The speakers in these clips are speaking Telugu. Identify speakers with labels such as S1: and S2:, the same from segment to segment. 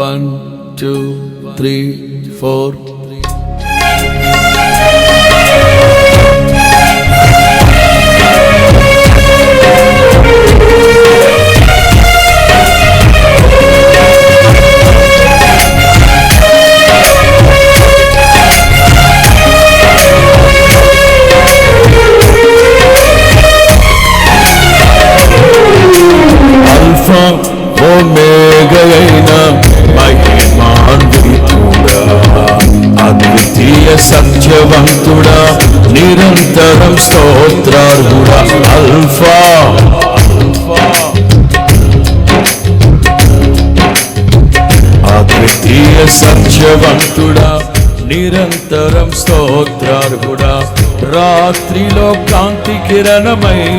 S1: One two three four alpha సత్యవంతుడా నిరంతరం స్తోత్రార్హుడా అల్ఫా. అద్వితీయ సత్యవంతుడా నిరంతరం స్తోత్రార్హుడా రాత్రిలో కాంతి కిరణమై.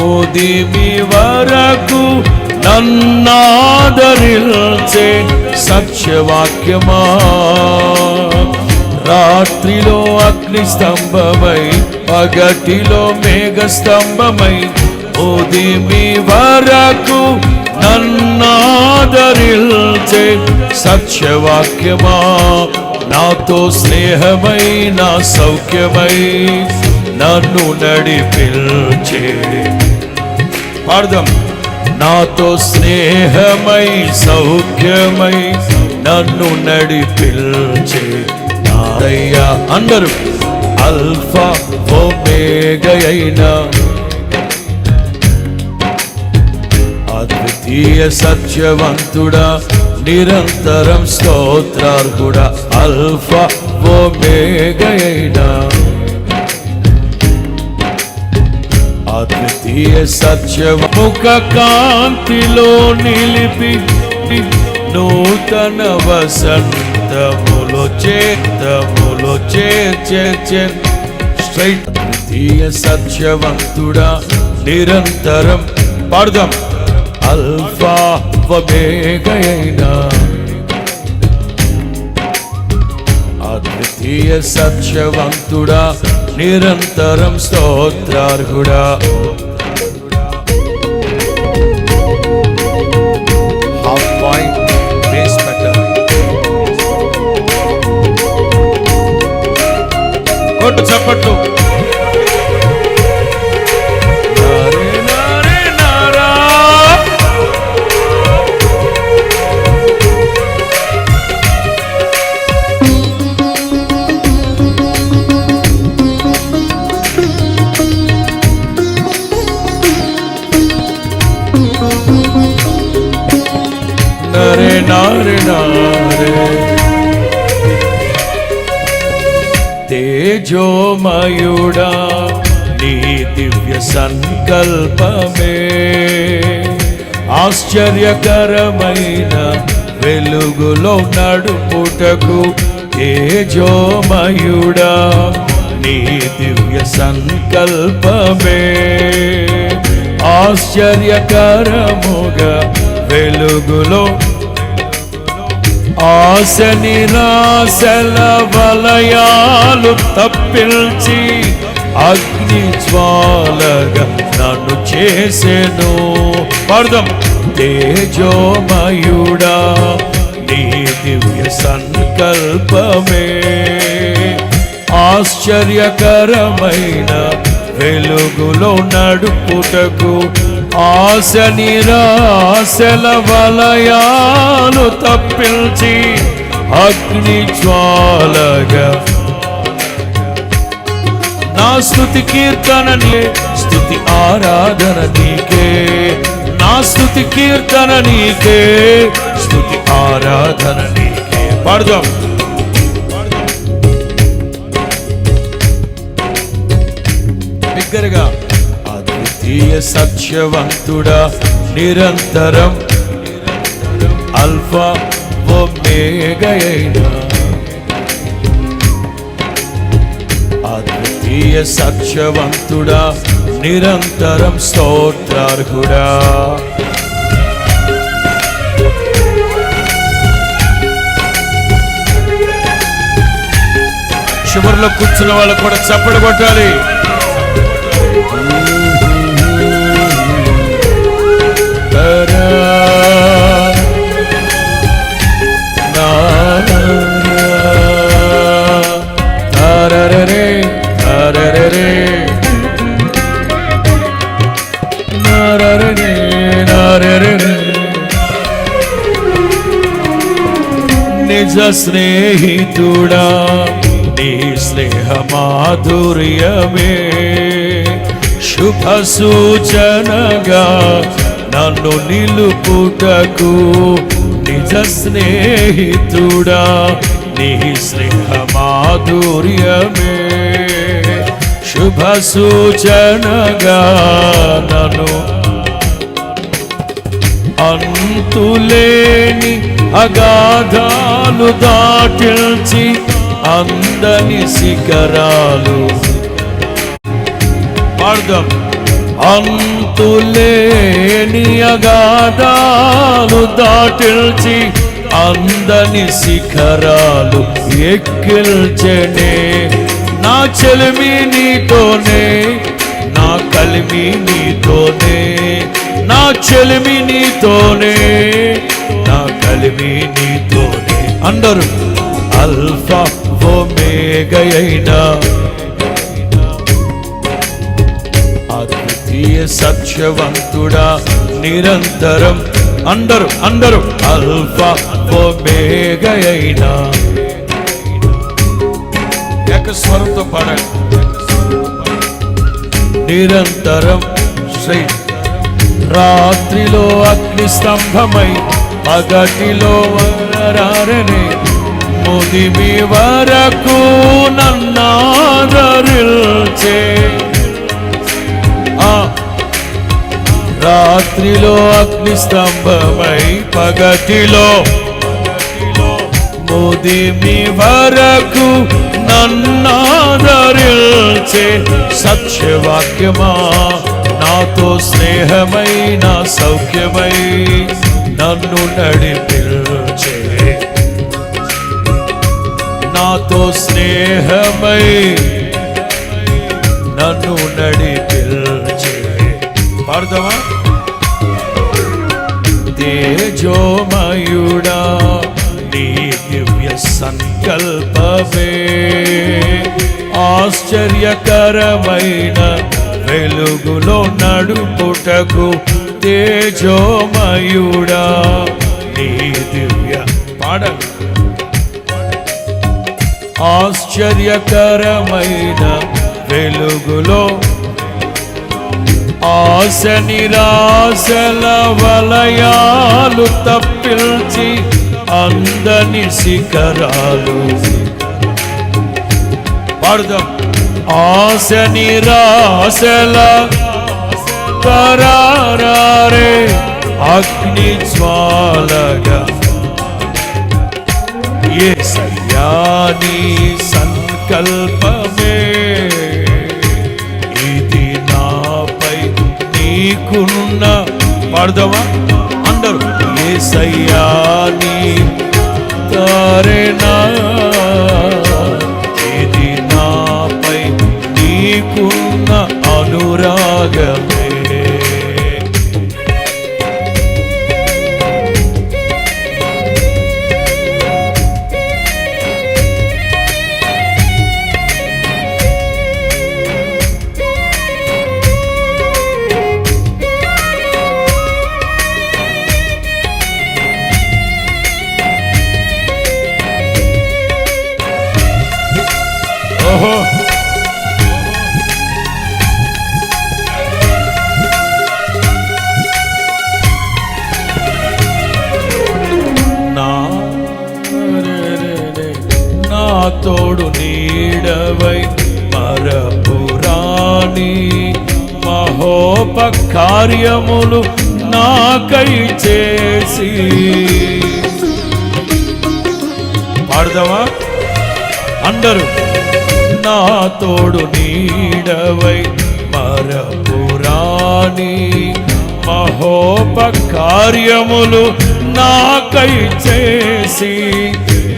S1: మోదీ మీ వరకు నన్నాదరిల్చే సత్యవాక్యమా? రాత్రిలో అగ్ని స్తంభమై పగటిలో మేఘ స్తంభమై ఉదిమి వరకు నన్నాదరిల్చే సత్యవాక్యమా? నాతో స్నేహమై నా సౌఖ్యమై నన్ను నడిపిల్చే పాడదాం. నాతో స్నేహమై సౌఖ్యమై నన్ను నడిపిల్చే నారయ్యా. అందరూ అల్ఫా ఓమేగయైన అద్వితీయ సత్యవంతుడా నిరంతరం స్తోత్రార్హుడా అల్ఫా ఓమేగయైనా అద్వితీయ సత్యముఖ కాంతిలో నిలిపి నూతన వసంతములో చేతములో చేర్చే స్ట్రైట్. అద్వితీయ సత్యవంతుడా నిరంతరం పాడదాం. అల్ఫా వమేగైనా అద్వితీయ సత్యవంతుడా నిరంతరం స్తోత్రార్హుడా. తేజోమయుడా నీ దివ్య సంకల్పమే. ఆశ్చర్యకరమైన వెలుగులో నడుపుటకు తేజోమయుడా నీ దివ్య సంకల్పమే. ఆశ్చర్యకరముగా వెలుగులో ఆశ నిరాశల వలయాలు తప్పిల్చి అగ్ని జ్వాలగా నన్ను చేసెను. పర్దం తేజోమయుడా నీ దివ్య సంకల్పమే. ఆశ్చర్యకరమైన వెలుగులో నడుపుటకు ఆశ నిరాశల వలయాలు తప్పించి అగ్ని జ్వాలగా. నా స్థుతి కీర్తనని స్థుతి ఆరాధన నీకే. నా స్థుతి కీర్తన నీకే స్థుతి ఆరాధన నీకే. పడదాం. బిగ్గరగా. నిత్య సత్యవంతుడా నిరంతరం అల్ఫా ఒమేగైనా అద్వితీయ సత్యవంతుడా నిరంతరం స్తోత్రార్హుడా. చివరిలో కూర్చున్న వాళ్ళు కూడా చప్పడు కొట్టాలి. నిజ స్నేహితుడా నీ స్నేహ మాధుర్యమే శుభ సూచనగా నన్ను నిలుపుటకు నిజ స్నేహితుడా నీ స్నేహమాధుర్యమే. శుభ సూచనగా నన్ను అంతులేని అగాధాలు దాటించి అందని శిఖరాలు. పాడదాం. అంతులేని అగాధాలు దాటిల్చి అందని శిఖరాలు ఎక్కిల్చనే. నా చెలిమి నీతోనే నా కలిమి నీతోనే నా చెలిమి నీతోనే నా కలిమి నీతోనే. అందరూ అల్ఫా ఓమేగయైనా అద్వితీయ సత్యవంతుడా నిరంతరం అందరూ అందరూ అల్ఫా ఓమేగయైనా ఏకస్వరంతో పాడండి నిరంతరం శ్రీ రాత్రిలో అగ్ని స్తంభమై పగటిలో వరారని ముదిమి వరకు నన్నాదరిల్చే రాత్రిలో అగ్నిస్తంభమై పగటిలో ముదిమి వరకు నన్నాదరిల్చే సత్యవాక్యమా? నాతో స్నేహమై నా సౌఖ్యమై నన్ను నడిపిల్చే నాతో స్నేహమై నన్ను నడిపి పాడుతావా? తేజోమయుడా నీ దివ్య సంకల్పమే. ఆశ్చర్యకరమైన వెలుగులో నడుపుటకు తేజోమయుడా నీ దివ్య పాడండి ఆశ్చర్యకరమైన వెలుగులో ఆశ నిరాశల వలయాలు తప్పిల్చి అందని శిఖరాలు. పాడుదాం. ఆశ నిరాశల తరారే అగ్ని జ్వాలగా. ఏ సయ్యాని సంకల్పమే నీకున్న పాడదామా? అందరూ ఏసయ్యాని తారేనా ఇది నాపై నీకున్న అనురాగమే? తోడు నీడవై మరపురాణి మహోపకార్యములు నాకై చేసి. పాడదామా? అందరూ నా తోడు నీడవై మరపురాణి మహోపకార్యములు నాకై చేసి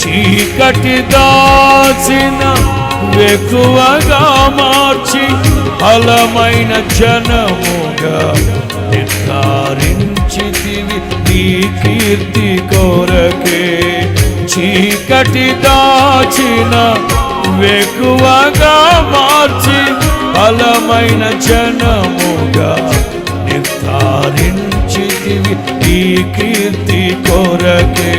S1: చీకటి దాచిన వెకువగా మార్చి ఫలమైన జనముగా నిర్ధారించితివి నీ కీర్తి కోరకే. చీకటి దాచిన వెకువగా మార్చి ఫలమైన జనముగా నిర్ధారించితివి ఈ కీర్తి కొరకే.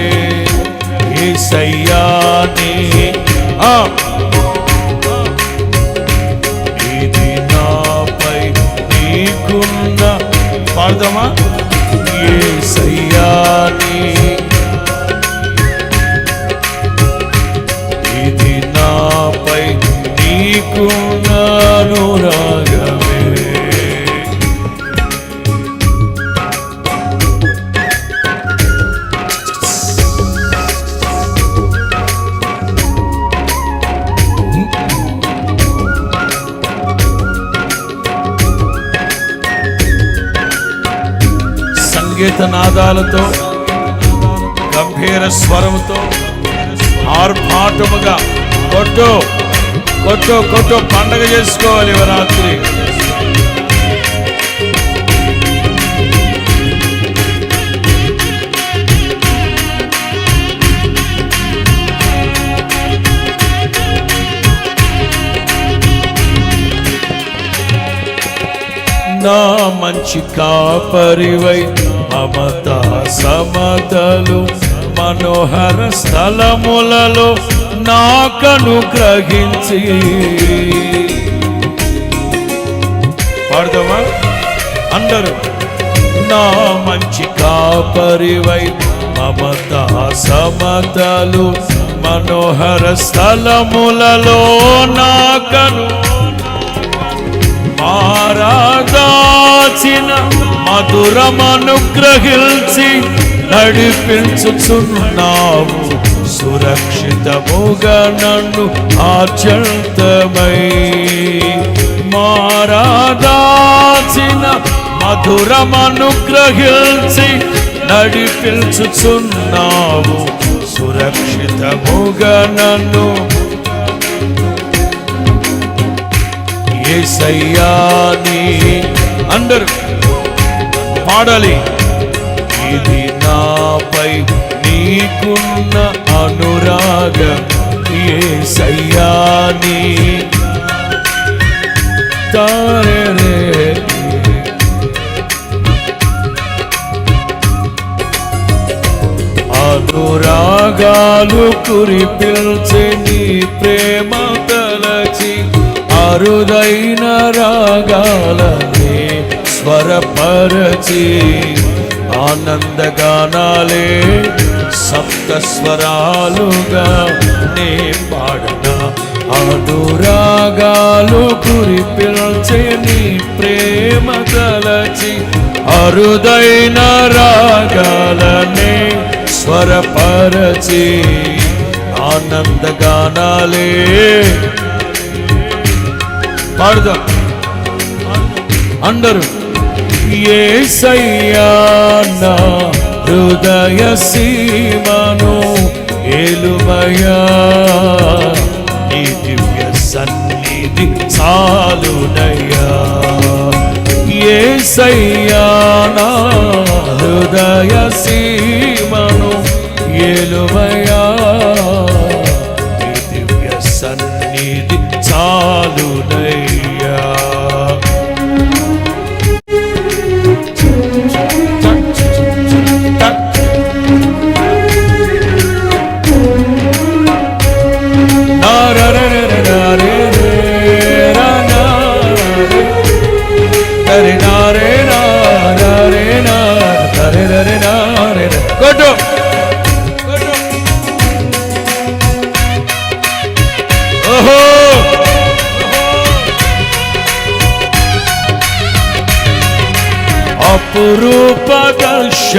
S1: ఏసయ్యాని ఆ. ఇది నాపై నీకున్న పాడదామా? ఏసయ్యాని ఇది నాపై నీకున్న అనురాగం. సంగీత నాదాలతో గంభీర స్వరముతో ఆర్భాటముగా కొట్టు కొట్టు కొట్టు పండగ చేసుకోవాలి రాత్రి నా మంచి కాపరివై మమత సమతలు మనోహర స్థలములలో నాకను గ్రహించి. పాడదామా? అందరూ నా మంచి కాపరివై మమత సమతలు మనోహర స్థలములలో నాకను మారాదాచిన మధురమనుగ్రహించి నడిపించుచున్నావు. సురక్షితముగా నన్ను ఆచంతమై మారాదాచిన మధురమనుగ్రహించి నడిపించుచున్నావు. సురక్షితముగా నన్ను ఏసయ్యాని అందరు పాడాలి. ఇది నాపై నీకున్న అనురాగం. ఏసయ్యాని తారే అనురాగాలు కురిపిల్చే నీ ప్రేమ అరుదైన రాగాలనే స్వరపరచి ఆనందగానాలే సప్తస్వరాలుగా నే పాడన. అనురాగాలు కురిపిల్చే నీ ప్రేమ తలచి అరుదైన రాగాలనే స్వరపరచి ఆనందగానాలే పాడుదాం. అందరూ ఏసయ్యా నా హృదయ సీమను ఏలుమయా నీ దివ్య సన్నిధి చాలునయ్యా ఏసయ్యా నా హృదయ సీమను ఏలుమయా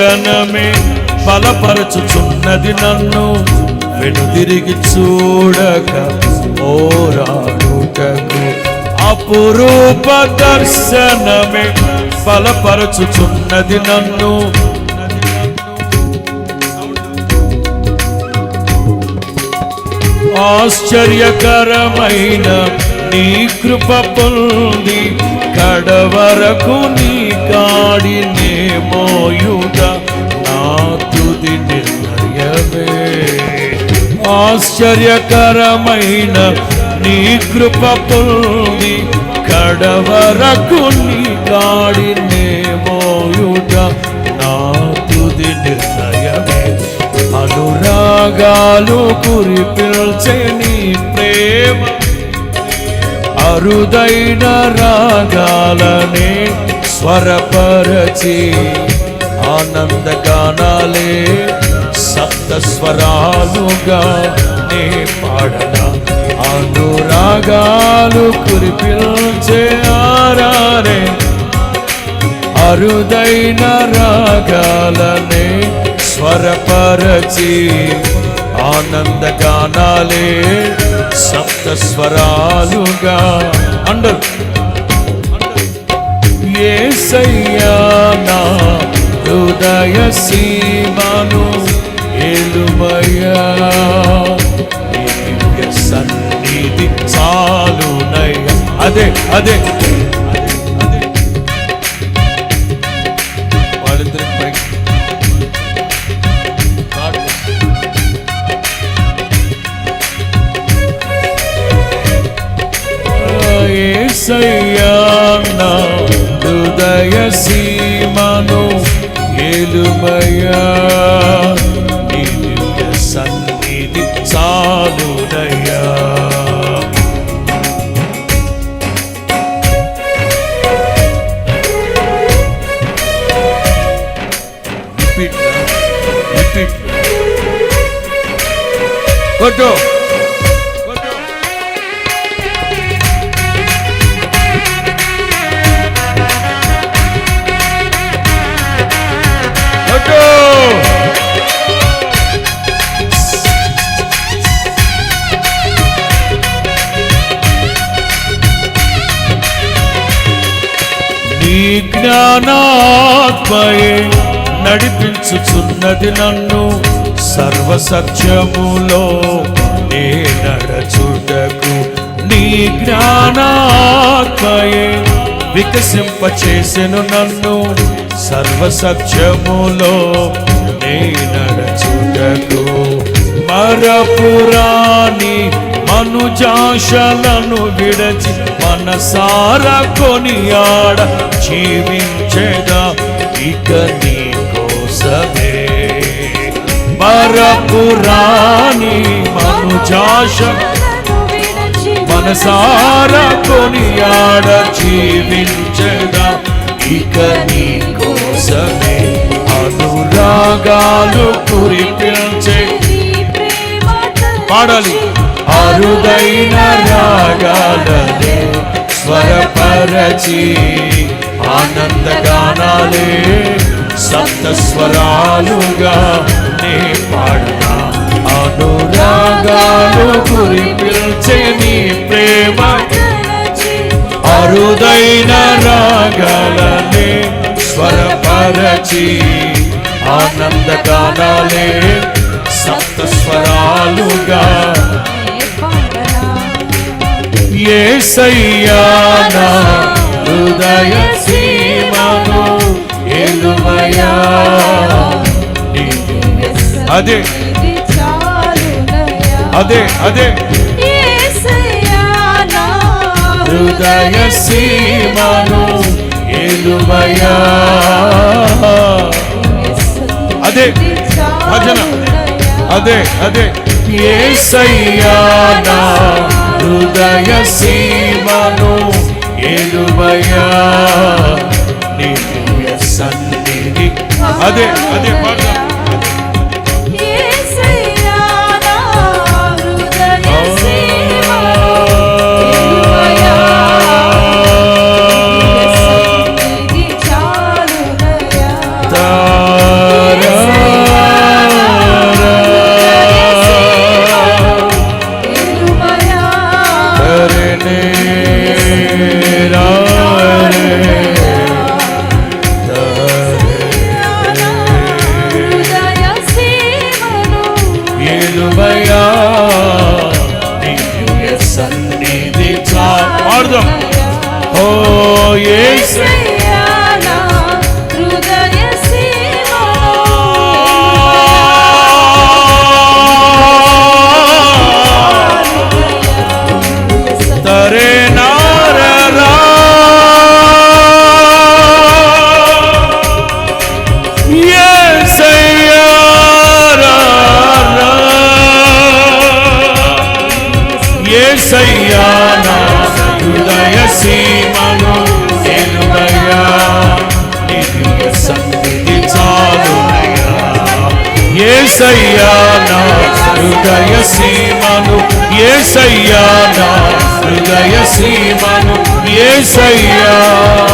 S1: దర్శనమే బలపరచుచున్నది నన్ను. వెనుదిరిగి చూడక ఓరాడుటకు అపురూప దర్శనమే బలపరచుచున్నది నన్ను. ఆశ్చర్యకరమైన నీ కృప పొంది కడవరకు నీ కాడినే మోయుగా తుది నిర్ణయమే ఆశ్చర్యకరమైన నీ కృప పొంది కడవరకు నీ కాడినే మోయుట నా తుది నిర్ణయమే అనురాగాలు కురిపిల్చే నీ ప్రేమ. అరుదైన రాగాలనే స్వరపరచే ఆనందగానాలే సప్త స్వరాలుగా నే పాడనా అనురాగాలు కురిపించే ఆరారే అరుదైన రాగాలనే స్వరపరచి ఆనందగానాలే సప్త స్వరాలుగా అండర్. ఏసయ్యా నా హృదయ సీమను ఏలుమయ్యా సన్నిధి చాలునయ్యా. అదే అదే. సయ్యా హృదయ సీమను కొట్టు. జ్ఞానాత్మయే నడిపించుచున్నది నన్ను. సర్వసత్యములో నే నడచుటకు నీ జ్ఞానాత్మయే వికసింపచేసెను నన్ను. సర్వసత్యములో నే నడచుటకు మరపురాణి మనుజాశలను విడచి మనసార కొనియాడ జీవించగా ఇక నీ కోసమే. బరపురాణి మనుజాశ మనసార కొనియాడ జీవించదా ఇక నీ కోసమే అనురాగాలు కురిపించే. పాడాలి. అరుదైన రాగాలనే స్వరపరచి. ఆనందగానాలే సప్త స్వరాలుగా నే పాడనా. అనురాగాలు కురిపిల్చే నీ ప్రేమ. అరుదైన రాగాలనే స్వరపరచి. ఆనందగానాలే సప్త స్వరాలుగా ఏసయ్యానా హృదయ సీమను ఎలుమయా అదే. అదే అదే. హృదయ సీమను ఎలువయా అదే భజన. అదే అదే. ఏ ఏసయ్యానా హృదయ సీమను ఎలువయా నీ దివ్య సన్నిధి అదే అదే పాట సీమను ఏసయ్యా. ఏసయ్యా